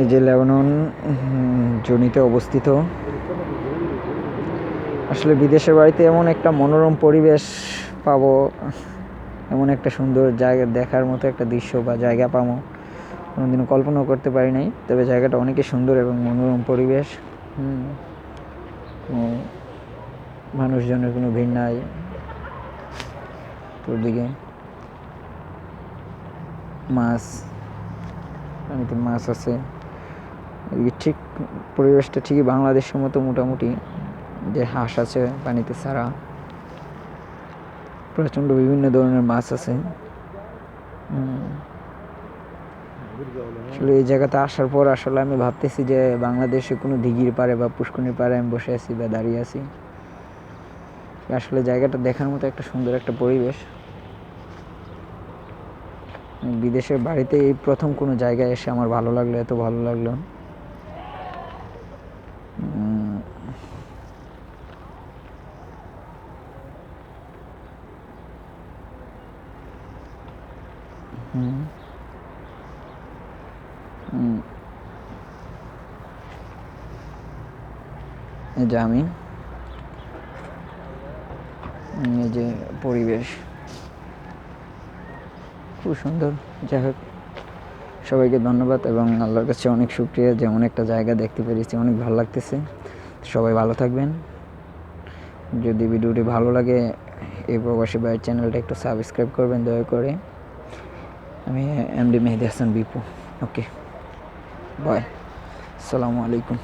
এই যে লেবানন জনিতে অবস্থিত। আসলে বিদেশের বাড়িতে এমন একটা মনোরম পরিবেশ পাবো, এমন একটা সুন্দর জায়গা দেখার মতো একটা দৃশ্য বা জায়গা পাবো। কোনোদিনও কল্পনাও করতে পারি নাই, তবে জায়গাটা অনেকই সুন্দর এবং মনোরম পরিবেশ। মানুষজনের কোনো ভিড় নাই তোর দিকে মাছ, পানিতে মাছ আছে। ঠিক পরিবেশটা ঠিকই বাংলাদেশের মতো মোটামুটি যে হাঁস আছে, পানিতে ছাড়া। প্রচণ্ড বিভিন্ন ধরনের মাছ আছে। আসলে এই জায়গাতে আসার পর আসলে আমি ভাবতেছি যে বাংলাদেশে কোনো দিঘির পাড়ে বা পুষ্করণীর পাড়ে আমি বসে আছি বা দাঁড়িয়ে আছি। আসলে জায়গাটা দেখার মতো একটা সুন্দর একটা পরিবেশ। বিদেশের বাড়িতে এই প্রথম কোনো জায়গায় এসে আমার ভালো লাগল, এত ভালো লাগল। এই যে আমি এই যে পরিবেশ খুব সুন্দর যাই হোক সবাইকে ধন্যবাদ এবং আল্লাহর কাছে অনেক সুক্রিয়া যে অনেকটা জায়গা দেখতে পেরেছি, অনেক ভালো লাগতেছে। সবাই ভালো থাকবেন। যদি ভিডিওটি ভালো লাগে, এই প্রবাসী ভাইয়ের চ্যানেলটা একটু সাবস্ক্রাইব করবেন দয়া করে। আমি MD Mehedi Hasan Bipu. Okay, bye. আসসালামু আলাইকুম।